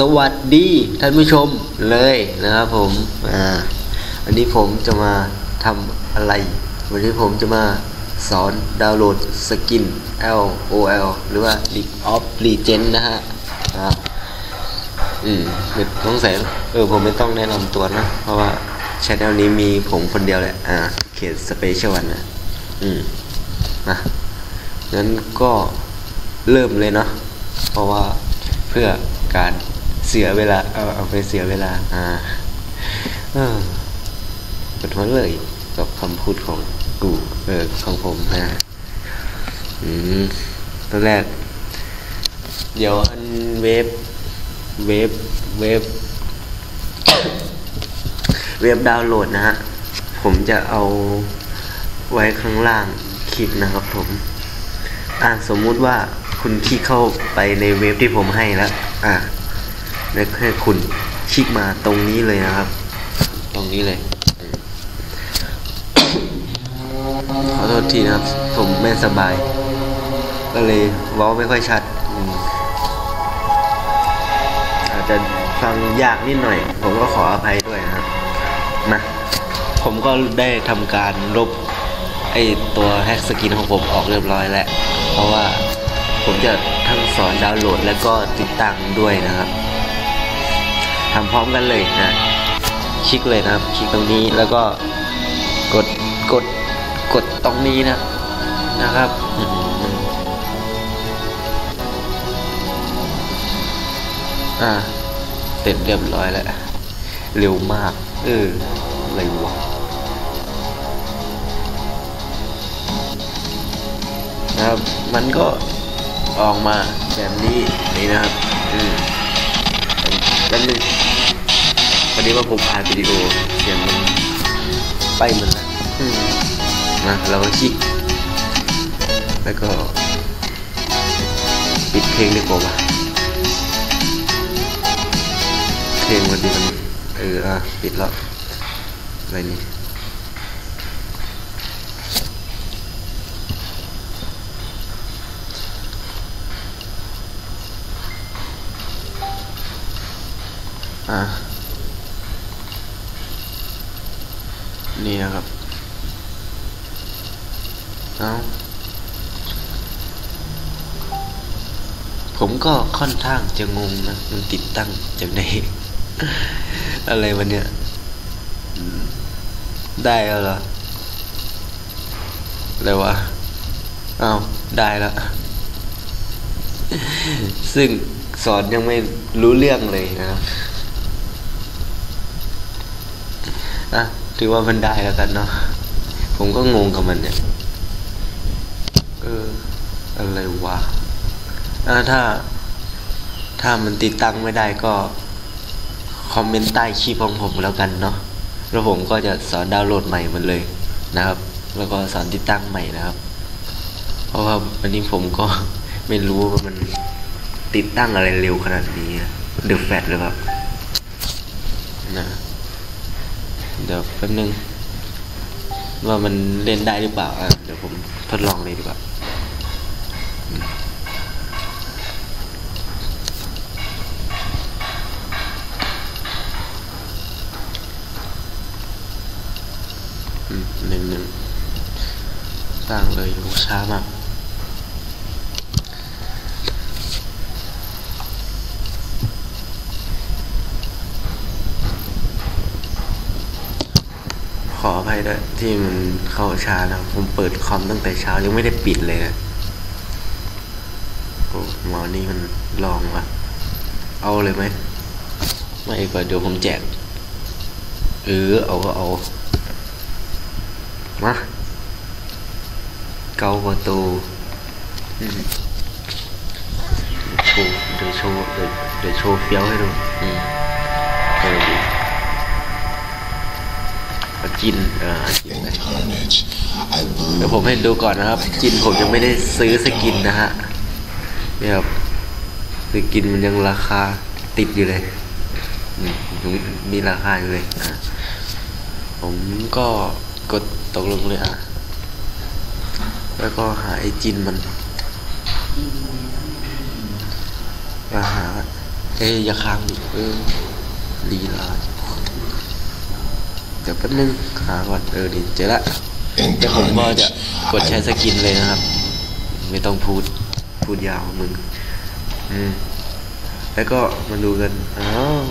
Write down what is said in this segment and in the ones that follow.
สวัสดีท่านผู้ชมเลยนะครับผมอ่าวันนี้ผมจะมาทำอะไร วันนี้ผมจะมาสอนดาวน์โหลดสกิน L O L หรือว่า League of Legends นะฮะอ่าอืมไม่ต้องใส่เออผมไม่ต้องแนะนำตัวนะ เพราะว่าช anel นี้มีผมคนเดียวแหละ อ่า เขตสเปเชียลวันนะ อืมนะงั้นก็เริ่มเลยเนาะเพราะว่าเพื่อการ สียเวลาเอาเอาไปเสียเวลา อ่าเออปวดหัวเลยกับคำพูดของกูเออของผมนะอืมตอนแรก เดี๋ยวอันเว็บเว็บเว็บเว็บดาวน์โหลดนะฮะ ผมจะเอาไว้ข้างล่างคลิปนะครับผม อะสมมุติว่าคุณคลิกเข้าไปในเว็บที่ผมให้แล้ว อะ แล้วให้คุณคลิกมาตรงนี้เลยนะครับ ตรงนี้เลยขอโทษทีนะครับ ผมไม่สบาย ก็เลยว้าไม่ค่อยชัด อาจจะฟังยากนิดหน่อย ผมก็ขออภัยด้วยนะครับนะผมก็ได้ทำการลบไอตัวแฮกสกินของผมออกเรียบร้อยแล้ว เพราะว่าผมจะทั้งสอนดาวน์โหลดแล้วก็ติดตั้งด้วยนะครับ ทำพร้อมกันเลยนะคลิกเลยนะครับ คลิกตรงนี้แล้วก็กดกดกดตรงนี้นะนะครับอืออ่าเสร็จเรียบร้อยแล้ว เร็วมาก เอออะไรวะนะครับ มันก็ออกมาแบบนี้นี่นะครับ อืม ป๊บนึงพอดีว่าผมอ่านวิดีโอเสียงมันไปหมันแล้วอืมนะเราก็คลิกแล้วก็ปิดเพลงดีกว่าวะเพลงวันนี้มันเอออะปิดแล้วอะไรนี่ อะนี่นะครับ เอาผมก็ค่อนข้างจะงงนะ มันติดตั้งจากไหน อะไรวันเนี้ยได้แล้วเหรออะไรวะเอาได้แล้ว ซึ่งสอนยังไม่รู้เรื่องเลยนะครับ อะถือว่ามันได้แล้วกันเนาะผมก็งงกับมันเนี่ยเอออะไรวะอ่าถ้า ถ้ามันติดตั้งไม่ได้ก็ คอมเมนต์ใต้คลิปของผมแล้วกันเนาะแล้วผมก็จะสอนดาวน์โหลดใหม่หมดเลยนะครับ แล้วก็สอนติดตั้งใหม่นะครับ เพราะว่าวันนี้ผมก็ไม่รู้ว่ามันติดตั้งอะไรเร็วขนาดนี้เดือดแฟดหรือเปล่านะ เดี๋ยวแป๊บนึง ว่ามันเล่นได้หรือเปล่าอะเดี๋ยวผมทดลองเลยดีกว่าอืมหนึ่งหนึ่งสร้างเลยช้ามาก ออภัยด้วยที่มันเข้าช้านะผมเปิดคอมตั้งแต่เช้ายังไม่ได้ปิดเลยนะโอ้หมอนี่มันลองวะเอาเลยไหมไม่ก็เดี๋ยวผมแจกเออเอาก็เอามาเกาประตูโชว์เดี๋ยวโชว์เดี๋ยวเดี๋ยวโชว์เฟี้ยวให้ดูอืม จินเอ่าจินนะ Carnage. I เดี๋ยว brew ผมให้ดูก่อนนะครับ จินผมยังไม่ได้ซื้อสกินนะฮะเนี่ยครับสกินมันยังราคาติดอยู่เลยอืมยังมีราคาอยู่เลยอะผมก็กดตกลงเลยอะ แล้วก็หาไอจินมันก็หาเอ้ยอย่าค้างดิเออลีลา เดี๋ยวแป๊บนึงหาก่อนเออดิเจอละเดี๋ยวผมก็จะกดใช้สกินเลยนะครับ ไม่ต้องพูดพูดยาวมึงอืมแล้วก็มาดูกันอ้าว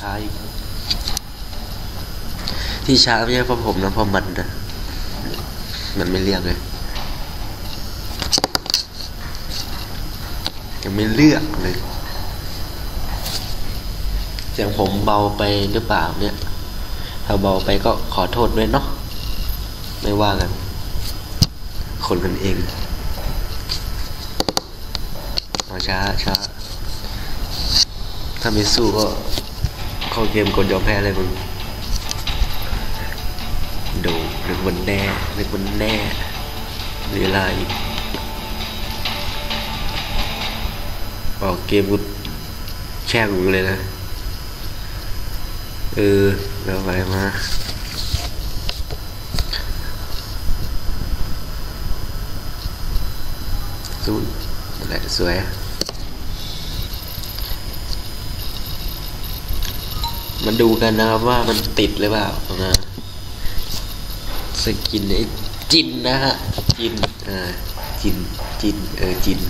ช้าอีกที่ช้าไม่ใช่เพราะผมนะเพราะมันนะมันไม่เรียกเลยยังไม่เลือกเลยเสียงผมเบาไปหรือเปล่าเนี่ย ถ้าเบาไปก็ขอโทษด้วยเนาะไม่ว่ากัน คนกันเองเอาช้าช้าถ้าไม่สู้ก็เข้าเกมกดยอมแพ้เลยมึงดูหนึ่งวันแน่หนึ่งวันแน่เวลาอีกออกเกมกูแช่งมึงเลยนะ เออ เราไปมาศูนย์นั่นแหละสวยมันดูกันนะครับว่ามันติดหรือเปล่านะสกินไอ้จินนะฮะ จิน อ่า จิน จิน เออ จิน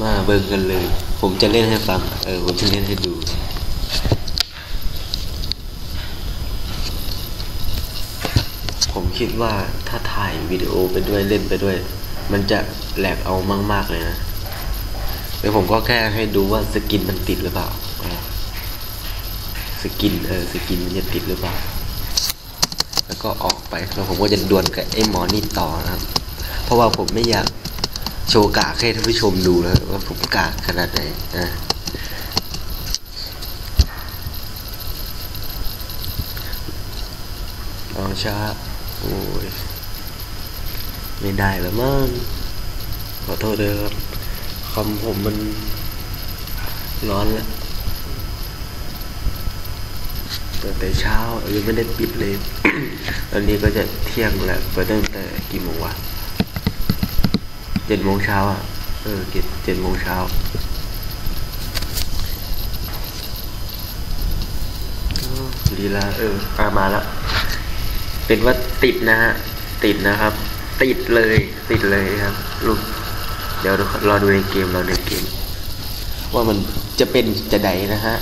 มาเบิ่งกันเลย ผมจะเล่นให้ฟัง เออ ผมจะเล่นให้ดู ผม คิดว่าถ้าถ่ายวิดีโอไปด้วยเล่นไปด้วย มันจะแหลกเอามาก ๆ เลยนะเดี๋ยวผมก็แค่ให้ดูว่าสกินมันติดหรือเปล่าสกินเออสกินมันจะติดหรือเปล่า แล้วก็ออกไปแล้วผมก็จะดวลกับไอ้หมอนี่ต่อนะครับ เพราะว่าผมไม่อยากโชว์กากให้ท่านผู้ชมดูแล้วว่าผมกากขนาดไหนอะเอาช้า โอ้ย ไม่ได้แล้วมั้งขอโทษเลยครับคอมผมมันร้อนแล้วเปิดแต่เช้ายังไม่ได้ปิดเลย ตอนนี้ก็จะเที่ยงแล้วเปิดตั้งแต่กี่โมงวะเจ็ดโมงเช้าอะ เออเจ็ดเจ็ดโมงเช้าลีลาเอออามาแล้ว เป็นว่าติดนะฮะติดนะครับ ติดเลย ติดเลยครับลูกเดี๋ยวรอดูในเกมรอในเกม ว่ามันจะเป็นจะไดนะฮะ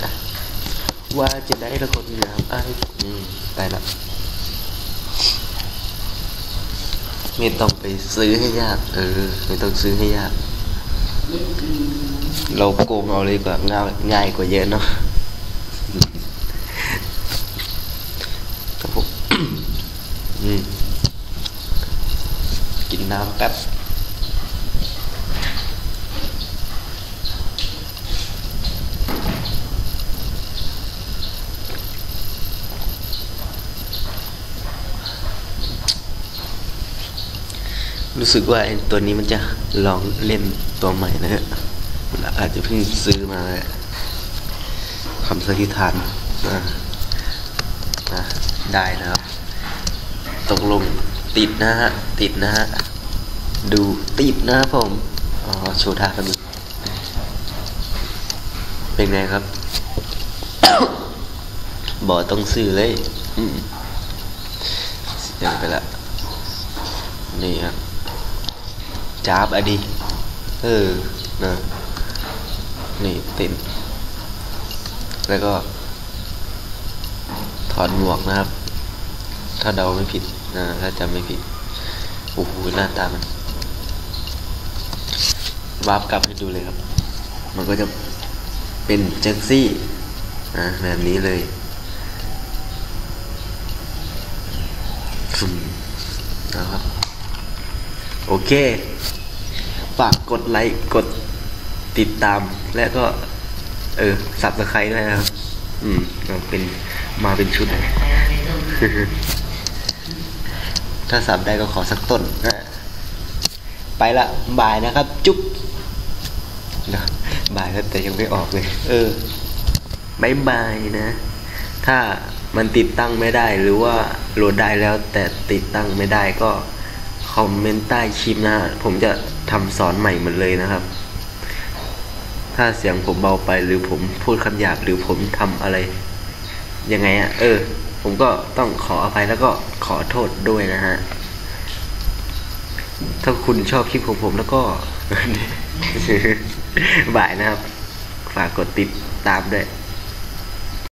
ว่าจะได้ละคนนะครับอ้ายนี่ได้ละไม่ต้องไปซื้อให้ยาก เออ ไม่ต้องซื้อให้ยาก เราโกงเอาเลยกว่าง่ายง่ายกว่าเยอะเนาะครับผม อืม กินน้ำ แป๊บรู้สึกว่าตัวนี้มันจะลองเล่นตัวใหม่นะฮะอาจจะเพิ่งซื้อมาคำสถิษฐานนะนะได้นะครับ ตกลงติดนะฮะ ติดนะฮะ ดูติดนะครับผมอ๋อโชว์ท่ากันเป็นไงครับ บอต้องซื้อเลยอืมเสียไปละ นี่ครับจ้าบอดีเออนะนี่เต็มแล้วก็ ถอดหมวกนะครับ ถ้าเดาไม่ผิดนะถ้าจำไม่ผิดโอ้โหหน้าตามัน วาร์ปกลับให้ดูเลยครับ มันก็จะเป็นเจนซี่นะแบบนี้เลยนะครับ โอเค ฝากกดไลค์ กดติดตาม และก็ เออสับสไครต์ด้วยนะครับ อืมเป็นมาเป็นชุด ถ้าสับได้ก็ขอสักต้นนะไปละบายนะครับ จุ๊บ นะบ่ายแล้วแต่ยังไม่ออกเลย เออบายบายนะ ถ้ามันติดตั้งไม่ได้หรือว่าโหลดได้แล้วแต่ติดตั้งไม่ได้ก็คอมเมนต์ใต้คลิปนะผมจะทำสอนใหม่หมดเลยนะครับ ถ้าเสียงผมเบาไปหรือผมพูดคำหยาบหรือผมทำอะไรยังไงอะเออ ผมก็ต้องขออภัยแล้วก็ขอโทษด้วยนะฮะ ถ้าคุณชอบคลิปของผมแล้วก็ บ่ายนะครับ ฝากกดติดตามด้วย